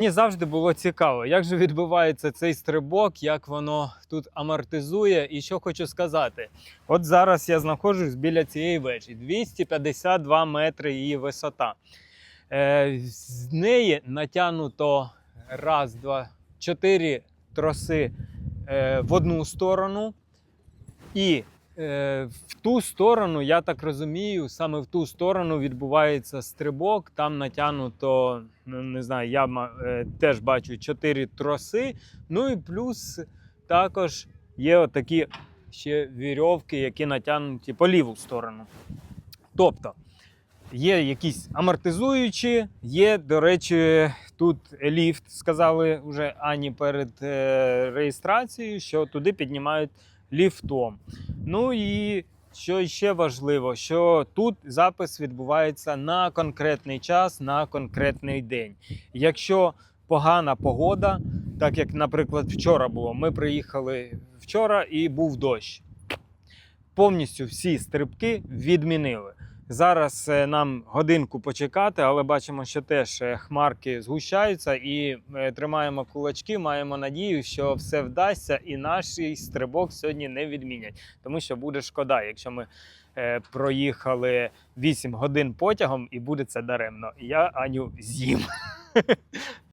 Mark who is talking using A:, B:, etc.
A: Мені завжди було цікаво, як же відбувається цей стрибок, як воно тут амортизує. І що хочу сказати. От зараз я знаходжусь біля цієї вежі. 252 метри її висота. Е, з неї натягнуто раз, два, чотири троси е, в одну сторону. І в ту сторону, я так розумію, саме в ту сторону відбувається стрибок. Там натягнуто, ну не знаю, я е, теж бачу чотири троси. Ну і плюс також є отакі ще вірьовки, які натягнуті по ліву сторону. Тобто є якісь амортизуючі, є, до речі, тут ліфт, сказали вже Ані перед е, реєстрацією, що туди піднімають ліфтом. Ну і що ще важливо, що тут запис відбувається на конкретний час, на конкретний день. Якщо погана погода, так як, наприклад, вчора було, ми приїхали вчора і був дощ. Повністю всі стрибки відмінили. Зараз е, нам годинку почекати, але бачимо, що теж е, хмарки згущаються і е, тримаємо кулачки. Маємо надію, що все вдасться, і наш стрибок сьогодні не відмінять, тому що буде шкода, якщо ми проїхали 8 годин потягом і буде це даремно. Я Аню з'їм.